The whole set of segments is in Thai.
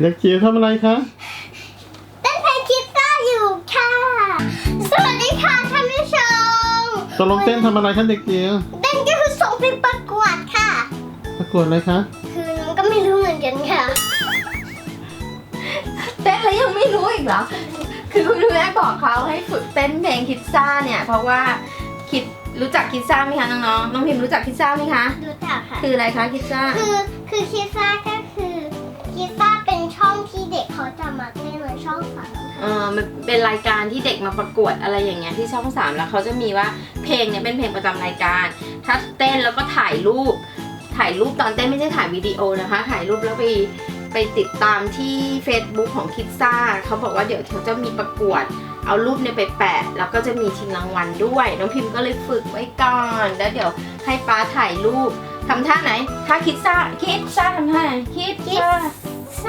เด็กจิ๋วทำอะไรคะเต้นเพลงคิดซ่าอยู่ค่ะ สวัสดีค่ะท่านผู้ชมตกลงเต้นทำอะไรคะเด็กจิ๋วเต้นก็คือส่งไปประกวดค่ะ ประกวดอะไรคะ คือมันก็ไม่รู้เหมือนกันค่ะ เต้นแล้วยังไม่รู้อีกเหรอ คือคุณแม่บอกเขาให้ฝึกเต้นเพลงคิดซ่าเนี่ย เพราะว่าคิดรู้จักคิดซ่าไหมคะน้องๆ น้องพิมพ์รู้จักคิดซ่าไหมคะ รู้จักค่ะ คืออะไรคะคิดซ่า คือคือคิดซ่าก็คือคิดซ่า เออมันเป็นรายการที่เด็กมาประกวดอะไรอย่างเงี้ยที่ช่องสามแล้วเขาจะมีว่าเพลงเนี่ยเป็นเพลงประจำรายการ ถ้าเต้นแล้วก็ถ่ายรูป ถ่ายรูปตอนเต้นไม่ใช่ถ่ายวิดีโอนะคะ ถ่ายรูปแล้วไปไปติดตามที่ Facebook ของคิดซ่าเขาบอกว่าเดี๋ยวเขาจะมีประกวด เอารูปเนี่ยไปแปะ แล้วก็จะมีชิงรางวัลด้วย น้องพิมพ์ก็เลยฝึกไว้ก่อน แล้วเดี๋ยวให้ป้าถ่ายรูปทำท่าไหนท่าคิดซ่าคิดซ่าทำท่าไหนคิดซ่า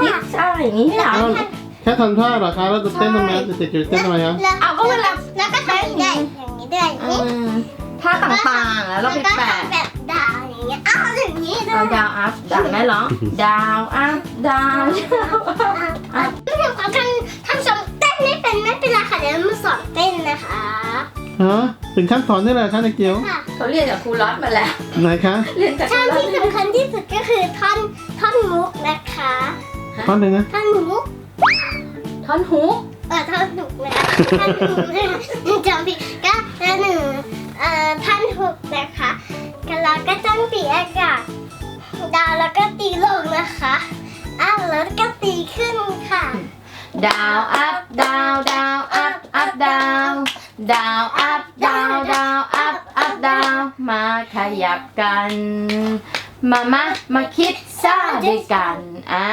คิดซ่าอย่างนี้เหรอ แค่ทำท่าเหรอคะแล้วจะเต้นทำไมเด็กจิ๋วเต้นทำไมคะแล้วเอาก็เวลา แล้วก็ทำอย่างนี้ได้อย่างนี้ด้วยอย่างอืนี้มท่าต่างๆ แล้วเราไปแล้วก็แปะทำแบบดาวอย่างเงี้ยอ้าวอย่างนี้ด้วเอายดาวอัพดาวไหมเหรอ ดาวอัพดาวอะไม่ทำความทำทำสอนเต้นไม่เป็นไม่เป็นไรค่ะเดี๋ยวมาสอนเต้นนะคะฮะถึงขั้นสอนได้เลยเหรอคะเด็กจิ๋วค่ะเขาเรียนจากครูล็อตมาแล้ว ไหนคะเรียนจากคท่รูอนล็อตที่สำคัญที่สุดก็คือท่อนท่อนมุกนะคะ ท่อนหนึ่งนะท่อนมุก ท่อนฮุกเออท่อนมุกนะคะท่อนมุกนะคะจำผิดก็แล้วหนึ่งเอ่อท่อนฮุกนะคะกันแล้วก็ต้องตีอากาศดาวแล้วก็ตีลงนะคะอ้าวแล้วก็ตีขึ้นค่ะ ดาวอัพดาวดาวอัพอัพดาวดาวอัพดาวดาวอัพอัพดาวมาขยับกัน มามามาคิดซ่าด้วยกันอ่า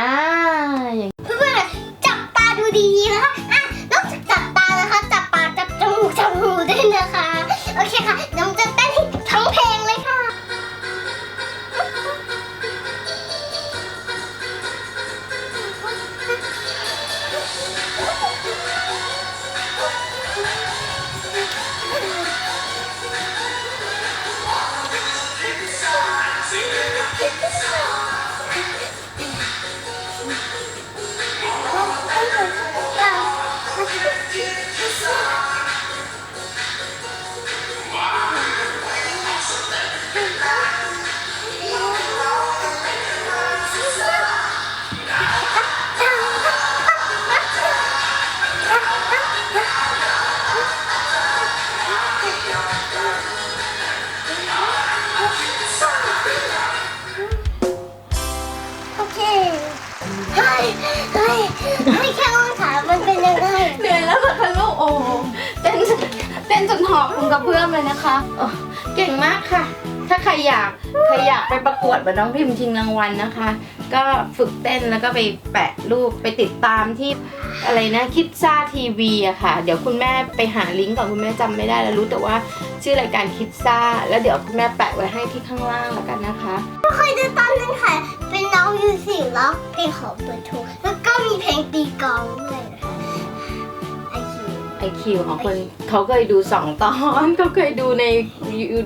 เต้นจนหอบคุณกระเพื่อมเลยนะคะโอ้เก่งมากค่ะ ถ้าใครอยากใครอยากไปประกวดแบบน้องพิมพ์ชิงรางวัลนะคะ ก็ฝึกเต้นแล้วก็ไปแปะรูปไปติดตามที่อะไรนะคิดซ่าทีวีอะค่ะ เดี๋ยวคุณแม่ไปหาลิงก์ก่อนคุณแม่จำไม่ได้แล้วรู้แต่ว่าชื่อรายการคิดซ่าแล้วเดี๋ยวคุณแม่แปะไว้ให้ที่ข้างล่างแล้วกันนะคะเคยดูตอนนึงค่ะ เป็นน้องยูสิร้องเพลงของเปิดทูแล้วก็มีเพลงตีกลอง คิวของคนเขาเคยดูสองตอนเขาเคยดูใน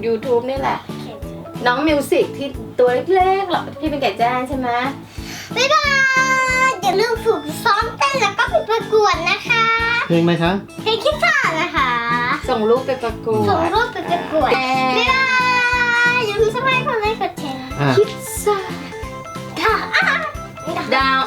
YouTube นี่แหละ น้องมิวสิกที่ตัวเล็กๆหรอที่เป็นแก่แจ้งใช่ไหมบ๊ายบายอย่าลืมฝึกซ้อมเต้นแล้วก็ไปประกวดนะคะเพลงไหมคะเพลงคิดซ่านะคะ ส่งรูปไปประกวดส่งรูปไปประกวดบ๊ายบายอย่าลืมสมัครคนไลค์กดแชร์คิดซ่าดาว